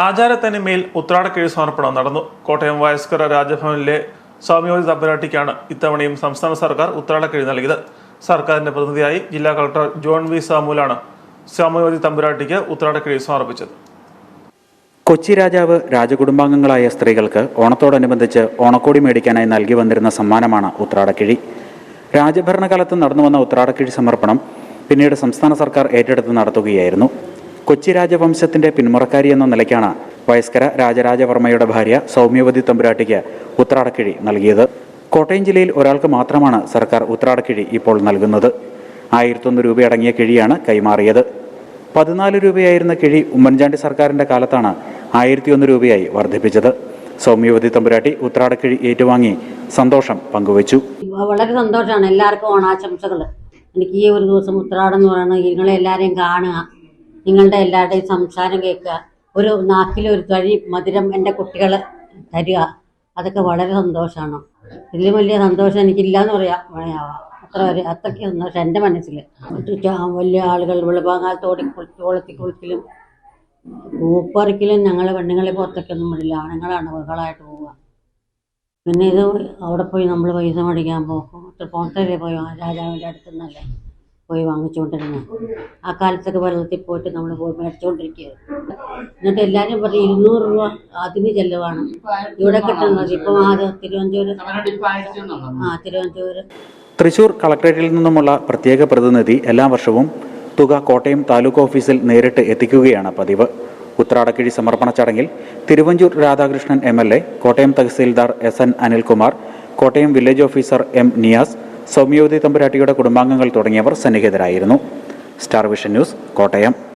ആചാരത്തനിമയിൽ ഉത്രാടക്കിഴി സമർപ്പണം നടന്നു. കോട്ടയം വയസ്കര രാജഭവനിലെ സ്വാമിയോജി തമ്പുരാട്ടിക്കാണ് ഇത്തവണയും സംസ്ഥാന സർക്കാർ ഉത്രാടക്കിഴി നൽകിയത്. സർക്കാരിന്റെ പ്രതിനിധിയായി ജില്ലാ കളക്ടർ ജോൺ വി സാമുലാണ് സ്വാമിയോജി തമ്പുരാട്ടിക്ക് ഉത്രാടക്കിഴി സമർപ്പിച്ചത്. കൊച്ചി രാജാവ് രാജകുടുംബാംഗങ്ങളായ സ്ത്രീകൾക്ക് ഓണത്തോടനുബന്ധിച്ച് ഓണക്കോടി മേടിക്കാനായി നൽകി വന്നിരുന്ന സമ്മാനമാണ് ഉത്രാടക്കിഴി. രാജഭരണകാലത്ത് നടന്നു വന്ന ഉത്രാടക്കിഴി സമർപ്പണം പിന്നീട് സംസ്ഥാന സർക്കാർ ഏറ്റെടുത്ത് നടത്തുകയായിരുന്നു. കൊച്ചി രാജവംശത്തിന്റെ പിന്മുറക്കാരി എന്ന നിലയ്ക്കാണ് വയസ്കര രാജരാജവർമ്മയുടെ ഭാര്യ സൗമ്യവതി തമ്പുരാട്ടിക്ക് ഉത്രാടക്കിഴി നൽകിയത്. കോട്ടയം ജില്ലയിൽ ഒരാൾക്ക് മാത്രമാണ് സർക്കാർ ഉത്രാടക്കിഴി ഇപ്പോൾ നൽകുന്നത്. ആയിരത്തൊന്ന് രൂപയടങ്ങിയ കിഴിയാണ് കൈമാറിയത്. പതിനാല് രൂപയായിരുന്ന കിഴി ഉമ്മൻചാണ്ടി സർക്കാരിന്റെ കാലത്താണ് ആയിരത്തി ഒന്ന് രൂപയായി വർദ്ധിപ്പിച്ചത്. സൗമ്യവതി തമ്പുരാട്ടി ഉത്രാടക്കിഴി ഏറ്റുവാങ്ങി സന്തോഷം പങ്കുവച്ചു. വളരെ സന്തോഷമാണ് എല്ലാവർക്കും ഓണാശംസകൾ എനിക്ക് ഈ ഒരു ദിവസം ഉത്രാടം എന്ന് പറയുന്നത് നിങ്ങളെ എല്ലാവരെയും കാണുക. നിങ്ങളുടെ എല്ലാവരുടെയും സംസാരം കേൾക്കുക. ഒരു നാക്കിലൊരു ഒരു തഴി മധുരം എന്റെ കുട്ടികൾ തരിക. അതൊക്കെ വളരെ സന്തോഷമാണ്. ഇതിലും വലിയ സന്തോഷം എനിക്കില്ല എന്ന് പറയാം. അത്ര വരെ അത്രയ്ക്ക് സന്തോഷം എന്റെ മനസ്സിൽ. വലിയ ആളുകൾ വെളുപ്പാങ്കാലത്ത് ഓടി കുളിച്ച് കുളത്തി കുളിക്കലും പൂപ്പറിക്കലും ഞങ്ങൾ പെണ്ണുങ്ങളെ പുറത്തേക്കൊന്നും വിടില്ല. ആണുങ്ങളാണ് ബഹളമായിട്ട് പോവുക. പിന്നെ ഇത് അവിടെ പോയി നമ്മൾ പൈസ മേടിക്കാൻ പോകും. തൃപ്പൂണിത്തറയിൽ പോയി? രാജാവിന്റെ അടുത്ത് നിന്നല്ലേ പോയി വാങ്ങിച്ചുകൊണ്ടിരുന്നത് ആ കാലത്തൊക്കെ വെള്ളത്തിൽ പോയിട്ട് നമ്മൾ പോയി മേടിച്ചുകൊണ്ടിരിക്കുകയാണ് എന്നിട്ട് എല്ലാവരും പറയും ഇരുന്നൂറ് രൂപ അതിന് ചെലവാണ്. ഇവിടെ കിട്ടുന്നത് ഇപ്പം അത് തിരുവനന്തപുരം ആ തിരുവനന്തപുരം. തൃശൂർ കളക്ടറേറ്റിൽ നിന്നുമുള്ള പ്രത്യേക പ്രതിനിധി എല്ലാ വർഷവും തുക കോട്ടയം താലൂക്ക് ഓഫീസിൽ നേരിട്ട് എത്തിക്കുകയാണ് പതിവ്. ഉത്രാടക്കിഴി സമർപ്പണ ചടങ്ങിൽ Thiruvanchoor Radhakrishnan A Kottayam tahsildar S N Anilkumar Kottayam village officer M Niyas Soumyavathi തമ്പുരാട്ടിയുടെ കുടുംബാംഗങ്ങൾ തുടങ്ങിയവർ സന്നിഹിതരായിരുന്നു. Star vision news Kottayam.